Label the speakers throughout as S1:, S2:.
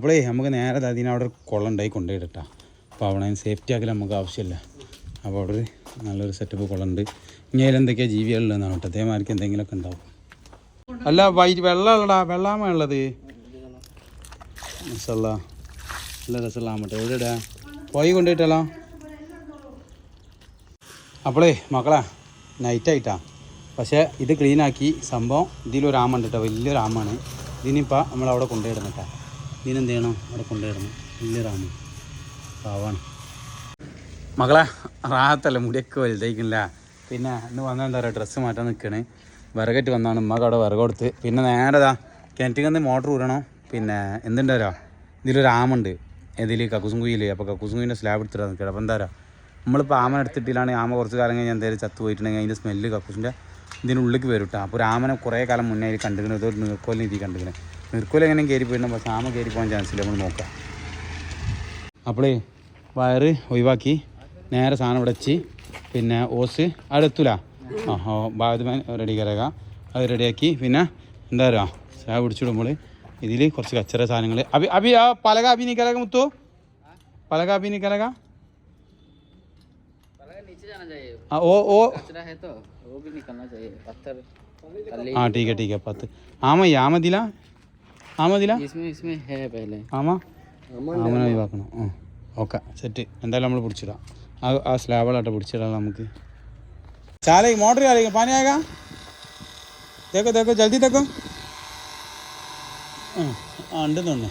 S1: അപ്പോളേ നമുക്ക് നേരെ അതിന് അവിടെ ഒരു കുളം ഉണ്ടായി കൊണ്ടുപോയിട്ടാ. അപ്പോൾ അവിടെ സേഫ്റ്റി ആക്കൽ നമുക്ക് ആവശ്യമില്ല. അപ്പോൾ അവിടെ ഒരു നല്ലൊരു സെറ്റപ്പ് കുളമുണ്ട് ഇനി അതിലെന്തൊക്കെയാണ് ജീവികളുള്ളതെന്നാണ് കേട്ടോ. അതേമാതിരിക്ക് എന്തെങ്കിലുമൊക്കെ ഉണ്ടാവും. അല്ല വൈ വെള്ളമുള്ളടാ വെള്ളാമ ഉള്ളത്. നല്ല രസമുള്ള ആമട്ടെ. എവിടെ ഇടാ പോയി കൊണ്ടുപോയിട്ടല്ലോ. അപ്പോളേ മക്കളെ നൈറ്റായിട്ടാ പക്ഷേ ഇത് ക്ലീനാക്കി സംഭവം ഇതിലൊരു ആമുണ്ട് കേട്ടോ. വലിയൊരു ആമാണ് ഇതിനിപ്പോൾ നമ്മളവിടെ കൊണ്ടുപോയിടുന്നിട്ടാ ഇതിനെന്ത് ചെയ്യണം? അവിടെ കൊണ്ടുവരണം. വലിയ റാമ്. പാവാണ്. മകളെ റാഹത്തല്ല? മുടിയൊക്കെ വലുതായിക്കില്ല. പിന്നെ ഇന്ന് വന്നാൽ എന്താ പറയുക? ഡ്രസ്സ് മാറ്റാൻ നിൽക്കണേ വിറകറ്റ് വന്നാണ്. ഉമ്മക്ക് അവിടെ വിറക് കൊടുത്ത്. പിന്നെ നേരതാ കിണറ്റിൽ നിന്ന് മോട്ടർ ഊരണം? പിന്നെ എന്തുണ്ടാരോ ഇതിലൊരു ആമുണ്ട് ഇതിൽ കക്കുസും കുയിൽ അപ്പോൾ കക്കുസും കുയിന്റെ സ്ലാബ് എടുത്തിട്ടാണ് നിൽക്കുക അപ്പോൾ എന്താ പറയുക നമ്മളിപ്പോൾ ആമ എടുത്തിട്ടില്ലാണ് ആമ കുറച്ച് കാലം കഴിഞ്ഞാൽ എന്തായാലും ചത്തു പോയിട്ടുണ്ടെങ്കിൽ അതിന്റെ സ്മെല്ല് കക്കൂസിന്റെ ഇതിനുള്ളിലേക്ക് വരും കേട്ടോ. അപ്പോൾ രാമനെ കുറേ കാലം മുന്നേ അതിൽ കണ്ടിരുന്നത് ഇതൊരു നിർക്കോലിന് ഇതിൽ കണ്ടിരുന്നത് നിർക്കോലി എങ്ങനെ കയറി പോയിരുന്നു പക്ഷേ ആമ കയറി പോകാൻ ചാൻസ് ഇല്ല. നമ്മൾ നോക്കാം. അപ്പോളേ വയറ് ഒഴിവാക്കി. നേരെ സാധനം ഉടച്ച് പിന്നെ ഓസ് അടുത്തൂല ആ ബാധ റെഡി കയറുക അത് റെഡിയാക്കി പിന്നെ എന്താ പറയുക? ചായ പിടിച്ചിടുമ്പോൾ ഇതിൽ കുറച്ച് കച്ചറ സാധനങ്ങൾ അഭി അഭി ആ പലക അഭി നിക്കലക മുത്തു. പലക അഭി നിക്കലക ഓ ഓ.
S2: वो भी निकलना चाहिए पत्थर कली
S1: ആ ठीक है ठीक है പത്ത് ആമയ്യ ആമതില ആമതില
S2: इसमें इसमें है पहले
S1: ആമ ആമനെ ഒഴിവാക്കണം ആ ഓക്കെ സെറ്റ് എന്തായാലും നമ്മൾ പിടിച്ചിടാം ആ ആ സ്ലാബുകളായിട്ട് പിടിച്ചിടാം നമുക്ക് चाले मोटर आ रही है पानी आएगा देखो देखो जल्दी देखो ആ ഉണ്ട് തോന്നുന്നു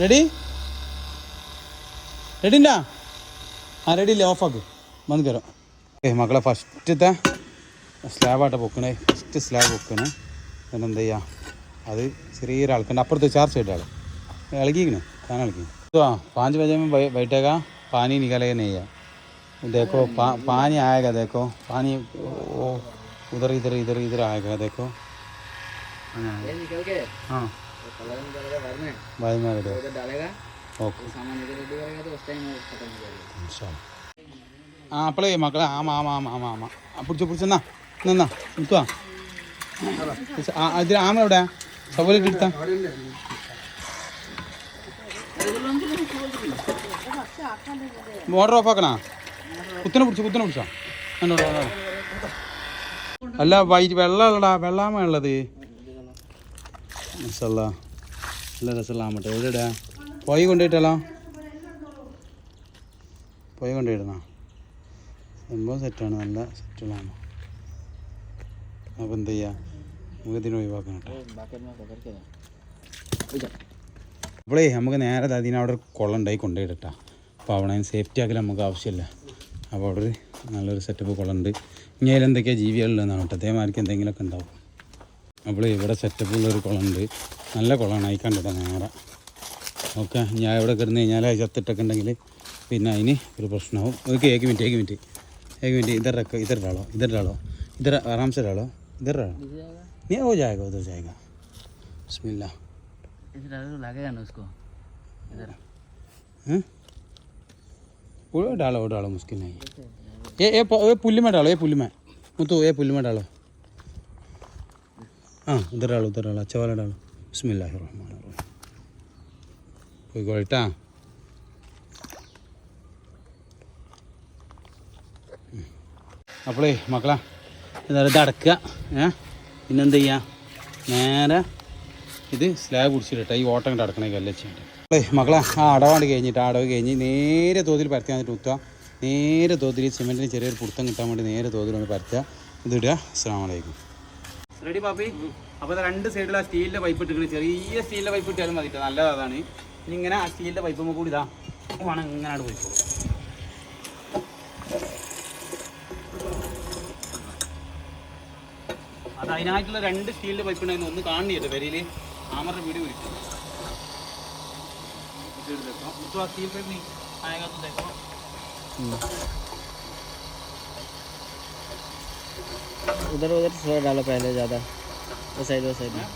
S1: റെഡി റെഡി ഉണ്ടാ ആ റെഡി ഇല്ലേ ഓഫാക്ക് വന്ന് കയറാം ഏ മക്കളെ ഫസ്റ്റത്തെ സ്ലാബായിട്ട് പൊക്കണേ ഫസ്റ്റ് സ്ലാബ് പൊക്കണേ പിന്നെ എന്താ ചെയ്യുക അത് ചെറിയൊരു ആൾക്കുണ്ട് അപ്പുറത്ത് ചാർജ് ചെയ്ത ആൾ ഇളകിക്കണേ താൻ ഇളക്കി तो पाँच बजे में बै- बैठेगा पानी निकलेगा नहीं है देखो पा, पानी आएगा देखो पानी वो उधर इधर इधर इधर आएगा देखो हाँ
S2: ये निकल के
S1: हाँ
S2: वो कलर निकलेगा घर में
S1: बाद में
S2: वो उधर डालेगा
S1: ഓക്കെ
S2: वो सामान इधर रेडी करेगा तो उस टाइम वो खत्म हो जाएगा
S1: ആ അപ്പോളേ മക്കളെ ആ മാ ആ മാ ആ ആ പിടിച്ചു പിടിച്ചെന്നാ നിന്നാ നിൽക്കുവാ. ആ ഇതിൽ ആമ എവിടെ സൗകര്യം എടുത്താ. മോട്ടർ ഓഫ് ആക്കണാ? കുത്തനെ പിടിച്ചു കുത്തിനെ പിടിച്ചോ. എന്നോട് അല്ല വൈറ്റ് വെള്ളമുള്ളടാ വെള്ളാമ ഉള്ളത്. നല്ല രസമുള്ള ആമട്ടെ എവിടെ ഇടാ പോയി കൊണ്ടുപോയിട്ടല്ലോ. പോയി കൊണ്ടുപോയിടണോ സംഭവം സെറ്റാണ് നല്ല സെറ്റുകളാണ്. അപ്പോൾ എന്ത് ചെയ്യുക നമുക്ക് ഇതിനെ ഒഴിവാക്കണം അപ്പോളേ നമുക്ക് നേരെ അതിന് അവിടെ കുളം ഉണ്ടായി കൊണ്ടുപോയിട്ടാ അപ്പോൾ അവിടെ സേഫ്റ്റി ആക്കൽ നമുക്ക് ആവശ്യമില്ല. അപ്പോൾ അവിടെ ഒരു നല്ലൊരു സെറ്റപ്പ് കുളമുണ്ട്. ഇനി അതിലെന്തൊക്കെയാണ് ജീവികളുള്ളതെന്നാണ് കേട്ടോ. അതേമാർക്ക് എന്തെങ്കിലുമൊക്കെ ഉണ്ടാവും. അപ്പോൾ ഇവിടെ സെറ്റപ്പ് ഉള്ളൊരു കുളമുണ്ട്. നല്ല കുളമാണ്. അയക്കാണ്ടോ നേരെ. ഓക്കെ ഞാൻ ഇവിടെ കിടന്ന് കഴിഞ്ഞാൽ ചത്തിട്ടൊക്കെ ഉണ്ടെങ്കിൽ പിന്നെ അതിന് ഒരു പ്രശ്നമാവും ഓക്കെ ഏക്ക് മിനിറ്റ് ഏക്ക് മിനിറ്റ് एक मिनट इधर रखो इधर डालो इधर डालो इधर आराम से डालो इधर डालो नहीं हो जाएगा उधर जाएगा
S2: बसमिल्ला लगेगा ना उसको इधर
S1: हैं डालो वो डालो मुश्किल नहीं ये ये ये पुल में डालो ये पुल में वो तो ये पुल में डालो हाँ उधर डालो उधर डालो अच्छा वाला डालो बसमिल्ला कोई गोल्टा അപ്പോളേ മക്കളാ എന്തായാലും ഇത് അടക്കുക ഏ? പിന്നെന്ത് ചെയ്യുക നേരെ ഇത് സ്ലാബ് പിടിച്ചിട്ട് ഈ ഓട്ടം കണ്ട് അടക്കണേ കല്ലേ ചെയ്യണ്ടേ അപ്പോളേ മക്കളെ ആ അടവാണ്ട് കഴിഞ്ഞിട്ട് ആ അടവ് കഴിഞ്ഞ് നേരെ തോതിൽ പരത്തി വന്നിട്ട് കുത്തുക നേരെ തോതിൽ സിമെന്റിന് ചെറിയൊരു പുടുത്തം കിട്ടാൻ വേണ്ടി നേരെ തോതിൽ ഒന്ന് പരത്തുക. ഇതിടുക അസ്സാം വലൈക്കും റെഡി പാപ്പി? അപ്പോൾ രണ്ട് സൈഡിൽ ആ സ്റ്റീലിന്റെ പൈപ്പ് ഇട്ടിരിക്കുന്നത് ചെറിയ സ്റ്റീലിന്റെ പൈപ്പ് ഇട്ടാലും മതി നല്ലതാണ് നല്ലത് ഇനി ഇങ്ങനെ ആ സ്റ്റീലിന്റെ പൈപ്പ് കൂടി ഇതാ. വേണം ഇങ്ങനെ പോയിക്കോളൂ അതിനായിട്ടുള്ള രണ്ട് സ്റ്റീലിൻ്റെ പൈപ്പ് ഉണ്ടായിരുന്നു ഒന്ന് കാണുന്നില്ല വരിയിൽ ആമറിൻ്റെ വീഡിയോ വിളിക്കും तो स्टील पे भी आएगा तो देखो
S2: उधर उधर थोड़ा डालो पहले ज़्यादा वो साइड वो साइड में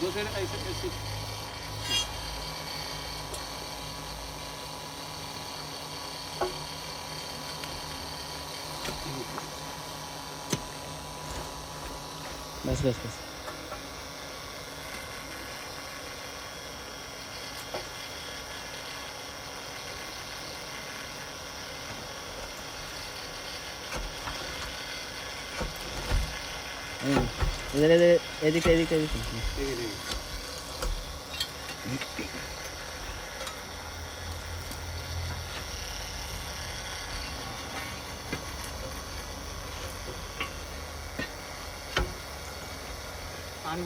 S1: दो साइड ऐसे ऐसे Las gracias. Ayan. Dali,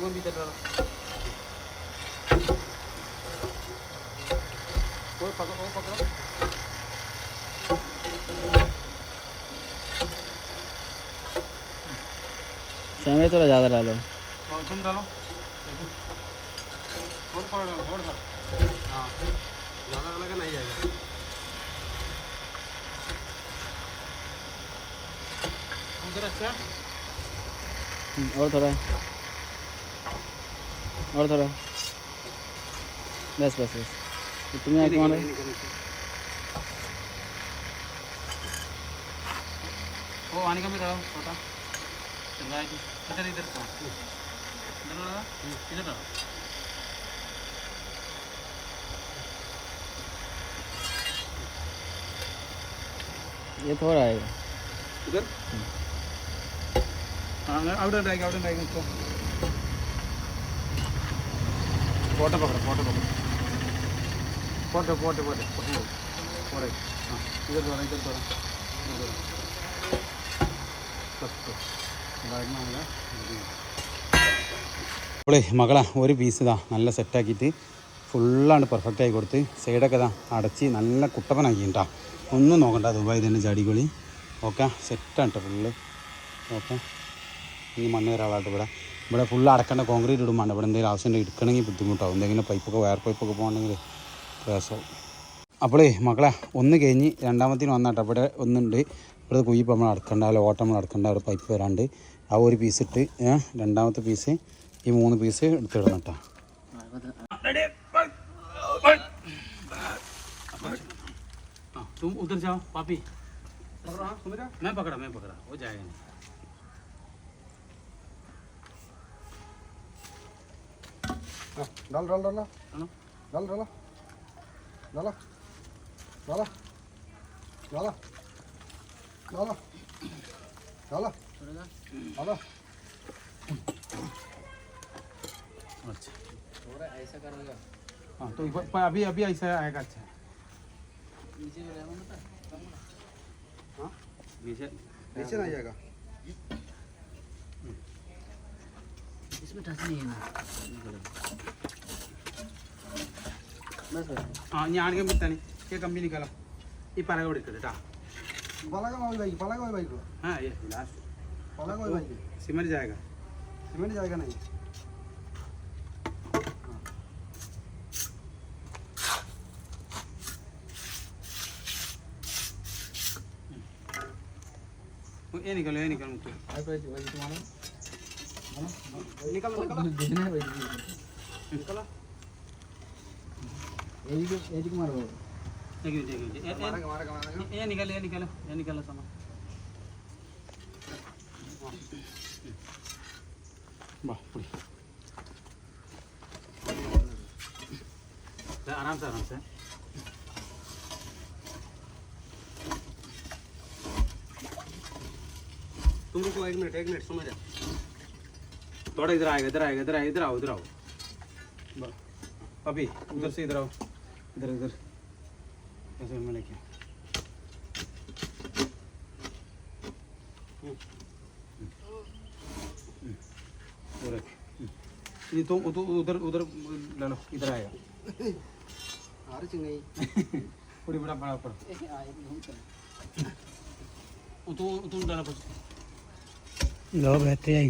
S1: वो पकड़ो
S2: समय थोड़ा ज़्यादा डालो
S1: तुम डालो और पकड़ डालो और हाँ ज़्यादा डालेगा नहीं आएगा उधर अच्छा
S2: और थोड़ा और थोड़ा। बस बस बस। तुम्हें कौन
S1: है। आने का
S2: ये थोड़ा आएगा
S1: इधर? हम्म। हाँ आउट आएगा आउट आएगा ഫോട്ടോ പകട ഫോട്ടോ പകട ഫോട്ടോ ഫോട്ടോ പോട്ടെ. ഫോട്ടോ ഫോട്ടോ ആ ഇതർ തോറ ഇതർ തോറ അവളെ മകളാ ഒരു പീസ് ഇതാ നല്ല സെറ്റാക്കിയിട്ട് പെർഫെക്റ്റ് ആയി കൊടുത്ത് സൈഡൊക്കെ ഇതാ അടച്ച് നല്ല കുട്ടപ്പനാക്കി കേട്ടോ ഒന്നും നോക്കണ്ട ദുബായ് തന്നെ ചാടിക്കൊളി ഓക്കെ സെറ്റാണ് കേട്ടോ ഫുള്ള് ഓക്കെ ഇനി മണ്ണ് ഒരാളായിട്ട് ഇവിടെ. ഇവിടെ ഫുള്ള് അടക്കേണ്ട കോൺക്രീറ്റ് ഇടും വേണ്ട ഇവിടെ എന്തെങ്കിലും ആവശ്യം എടുക്കണമെങ്കിൽ ബുദ്ധിമുട്ടാവും എന്തെങ്കിലും പൈപ്പൊക്കെ വയർ പൈപ്പൊക്കെ പോകണമെങ്കിൽ പ്രയാസമാവും അപ്പോളേ മക്കളെ ഒന്ന് കഴിഞ്ഞ് രണ്ടാമത്തിന് വന്നാട്ടോ ഇവിടെ ഒന്നുണ്ട് ഇവിടെ കുയ്യപ്പോൾ നമ്മൾ അടക്കണ്ട അല്ല ഓട്ടം നമ്മൾ അടക്കണ്ട അവിടെ പൈപ്പ് വരാണ്ട് ആ ഒരു പീസ് ഇട്ട് ഏ, രണ്ടാമത്തെ പീസ് ഈ മൂന്ന് പീസ് എടുത്തിടണം കേട്ടോ तुम उधर जाओ पापी मैं पकड़ा मैं पकड़ा हो जाएगा
S3: डाल डाल डाल डाल डाल डाल डाल डाल डाल डाल डाल
S1: अच्छा
S2: थोड़ा ऐसा करेगा
S1: हाँ तो अभी अभी ऐसा आएगा अच्छा
S2: नीचे में रहना मत
S1: हाँ नीचे
S3: नीचे नहीं आएगा
S2: इसमें टच नहीं है
S1: ആ ഞാൻ കമ്പിത്താണ് ഈ കമ്പി നിൽക്കാം ഈ പലക കൊടുക്കരുത് കേട്ടാ.
S3: പലക പോയി ബൈക്ക് പലക പോയി ബൈക്ക്
S1: ആ ഏ ലാസ്റ്റ്.
S3: പലക പോയി ബൈക്ക്
S1: സിമന്റ് ജായക
S3: സിമന്റ് ജായക നഹീ
S1: ये निकलो ये निकलो मुझे
S3: निकल निकल। निकल।
S2: एजी एजी
S1: ये- ये निकलो ये निकलो सामान वाह पूरी आराम से आराम से। तुम रुको एक मिनट एक मिनट समझ जा थोड़ा इधर आएगा इधर आएगा इधर आएगा इधर आओ इधर आओ। अभी उधर से इधर आओ। इधर इधर। ऐसे में लेके हम्म। हम्म। हम्म। ये तुम तो उधर उधर ले लो इधर आएगा।
S3: चिंगई
S1: पूरी बड़ा बड़ा पड़ा। तुम तुम डालो कुछ लो बहते आई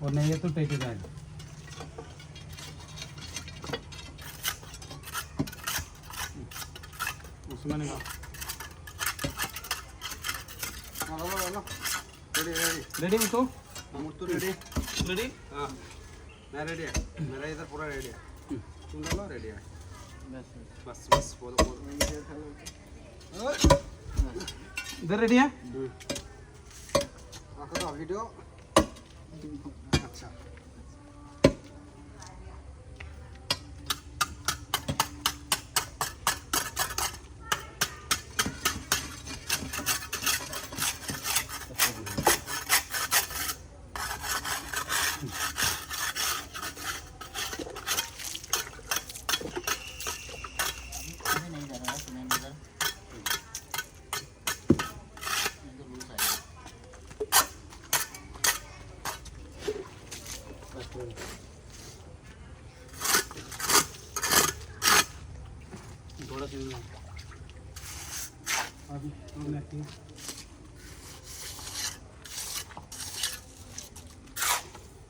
S1: ഒരു നെയ്യത്തിട്ടിട്ട് ഞാൻ ഉസ്മാനിക റെഡി മുത്തു മുത്തു റെഡി
S3: റെഡി ആ
S1: ഞാൻ റെഡിയാ
S3: മേരാ ഇതർ
S1: പൂര
S3: റെഡിയാ ഉണ്ടല്ലോ റെഡിയാ ബസ് ബസ് പോതും പോതും ഇത് റെഡിയാ വീഡിയോ डालो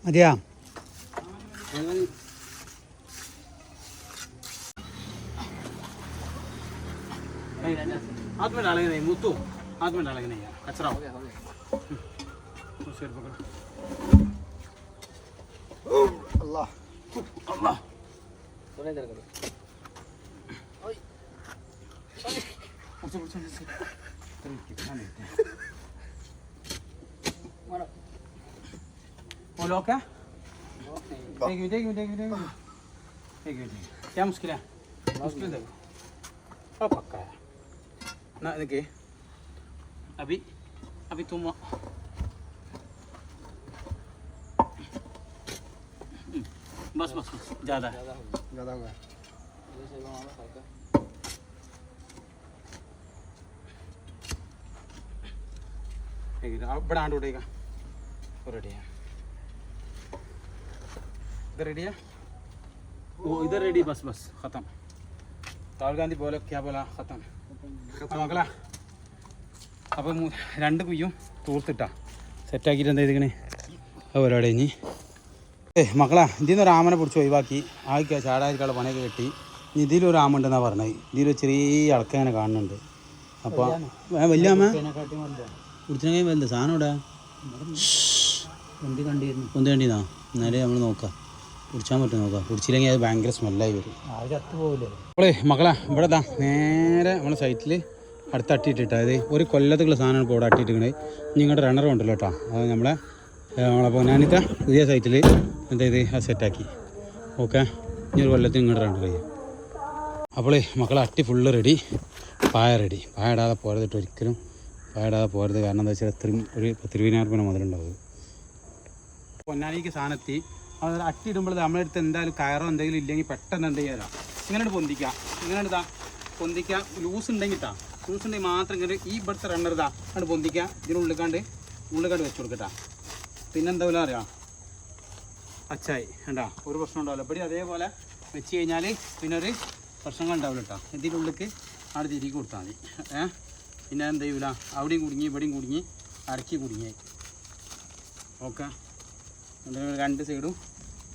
S1: മതിയാ हाथ में डालेंगे नहीं मुँह तो हाथ में डालेंगे नहीं यार कचरा हो गया
S2: हो गया
S1: सिर पकड़
S3: अल्लाह
S1: अल्लाह
S2: थोड़ा इधर करो
S1: उसे उसे उसे चल कितना लेते हैं देख देख देख देख देख देख क्या मुश्किल है? मुश्किल देखो पक्का है। ना देखिए। अभी अभी तुम बस बस बस ज़्यादा
S2: ज़्यादा
S1: बड़ा आंट रेडी है। इधर रेडी है वो इधर रेडी बस बस ख़त्म രാഹുൽ ഗാന്ധി പോലെ ക്യാ പോല ഖത്തം ആ മക്കളാ അപ്പം മു- രണ്ട് കുയ്യും തൂർത്തിട്ടാ സെറ്റാക്കിയിട്ട് എന്താ ചെയ്തിക്കണേ അത് പരിപാടി കഴിഞ്ഞ് ഏ മക്കളാ ഇതിൽ നിന്ന് ഒരു ആമനെ പിടിച്ച് ഒഴിവാക്കി ആയിക്കാ ചാടാതിരിക്കാനുള്ള പണിയൊക്കെ കെട്ടി ഇനി ഇതിലൊരു ആമ ഉണ്ടെന്നാണ് പറഞ്ഞത് ഇതിലൊരു ചെറിയ അളക്ക അങ്ങനെ കാണുന്നുണ്ട് അപ്പോൾ വലിയ ആമ കുടിച്ചിനെങ്കിൽ വലുത് സാധനം ഇവിടെ
S2: വണ്ടി കണ്ടിരുന്നു
S1: പൊന്തി വേണ്ടിന്നാ എന്നാലേ നമ്മൾ നോക്കാം കുടിച്ചാൻ പറ്റും നോക്കാം. കുടിച്ചില്ലെങ്കിൽ അത് ഭയങ്കര സ്മെല്ലായി വരും. അപ്പോളേ മക്കളാ ഇവിടെ താ നേരെ നമ്മളെ സൈറ്റിൽ അടുത്ത് അട്ടിയിട്ടിട്ട് അതായത് ഒരു കൊല്ലത്തുള്ള സാധനമാണ് ഇപ്പോൾ ഇവിടെ അട്ടിയിട്ടിരിക്കണത്. നിങ്ങളുടെ റണ്ണർ ഉണ്ടല്ലോ കേട്ടോ അത് നമ്മളെ നമ്മളെ പൊന്നാനിത്ത പുതിയ സൈറ്റിൽ എന്താ ഇത്? അത് സെറ്റാക്കി ഓക്കെ. ഇനി ഒരു കൊല്ലത്തിന് ഇങ്ങോട്ട് റണ്ണർ ചെയ്യും അപ്പോളേ മക്കളെ അട്ടി ഫുള്ള് റെഡി പായ റെഡി പായ ഇടാതെ ഇട്ട് ഒരിക്കലും. പായ ഇടാതെ പോരത്. കാരണം എന്താ വെച്ചാൽ അത്രയും ഒരു പത്തിരുപതിനായിരം രൂപ മുതലുണ്ടാവും പൊന്നാനിക്ക് സാധനത്തി അത് അട്ടിയിടുമ്പോൾ നമ്മുടെ അടുത്ത് എന്തായാലും കയറോ എന്തെങ്കിലും ഇല്ലെങ്കിൽ പെട്ടെന്ന് എന്ത് ചെയ്യാലോ ഇങ്ങനെ പൊന്തിക്കാം ഇങ്ങനെ ഇതാ പൊന്തിക്കാം ലൂസ് ഉണ്ടെങ്കിൽ ഇട്ടാ. ലൂസ് ഉണ്ടെങ്കിൽ മാത്രം ഇങ്ങനെ ഈ ഇവിടുത്തെ റണ്ണർ ഇതാ അങ്ങോട്ട് പൊന്തിക്കാം ഇതിനുള്ളിക്കാണ്ട് ഉള്ളിക്കാണ്ട് വെച്ച് കൊടുക്കട്ടാ പിന്നെന്താ പോലെ അറിയാം? അച്ചായി കണ്ടാ? ഒരു പ്രശ്നം ഉണ്ടാവില്ല. ഇവിടെ അതേപോലെ വെച്ച് കഴിഞ്ഞാൽ പിന്നെ ഒരു പ്രശ്നങ്ങൾ ഉണ്ടാവില്ല കേട്ടോ ഇതിനുള്ളിലേക്ക് അവിടെ തിരികെ കൊടുത്താൽ മതി. ഏ? പിന്നെ എന്ത് ചെയ്യൂല അവിടെയും കുടുങ്ങി ഇവിടെയും കുടുങ്ങി അരക്കി കുടുങ്ങി ഓക്കെ. രണ്ട് സൈഡും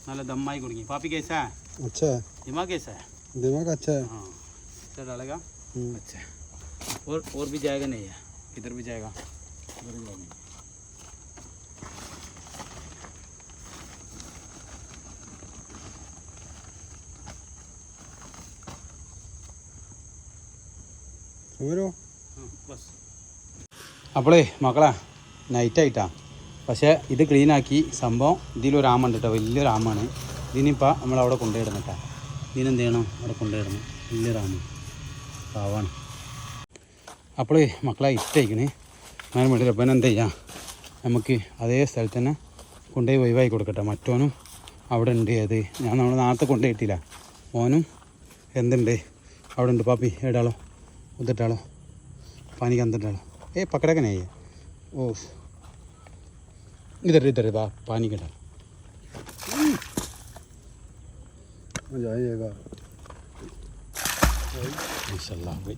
S1: നല്ല ദമ്മായി കുടുങ്ങി പാപ്പി കേസാ
S3: अच्छा
S1: दिमा कैसा है
S3: दिमाग अच्छा है
S1: हाँ इधर डालेगा
S3: हम्म।
S1: अच्छा और और भी जाएगा नहीं है इधर भी जाएगा इधर भी जाएगा
S3: समझो
S1: ബസ് അപ്പോളേ മക്കളെ നൈറ്റായിട്ടാ പക്ഷേ ഇത് ക്ലീനാക്കി സംഭവം ഇതിലൊരു ആമുണ്ട് കേട്ടോ വലിയൊരു ആമാണ് ഇതിനിപ്പോൾ നമ്മളവിടെ കൊണ്ടുപോയിടണം കേട്ടോ. ഇതിനെന്ത് ചെയ്യണം അവിടെ കൊണ്ടുപോയിടണം വലിയൊരു ആമ പാവാണ്. അപ്പോൾ മക്കളെ ഇഷ്ടമായിക്കണേ ഞാൻ വേണ്ടി അപ്പം എന്താ ചെയ്യാം നമുക്ക് അതേ സ്ഥലത്ത് തന്നെ കൊണ്ടുപോയി വൈവായി കൊടുക്കട്ടെ. മറ്റോനും അവിടെ ഉണ്ട് അത് ഞാൻ നമ്മൾ നേരത്തെ കൊണ്ടുപോയിട്ടില്ല ഓനും എന്തുണ്ട്? അവിടെ ഉണ്ട് പാപ്പി. ഇടാളോ ഉതിട്ടാളോ പനിക്ക് എന്തിട്ടാളോ ഏ പക്കടക്കനെ ഓ इधर इधर बा पानी के डालो
S3: जाइएगा
S1: माशाल्लाह भाई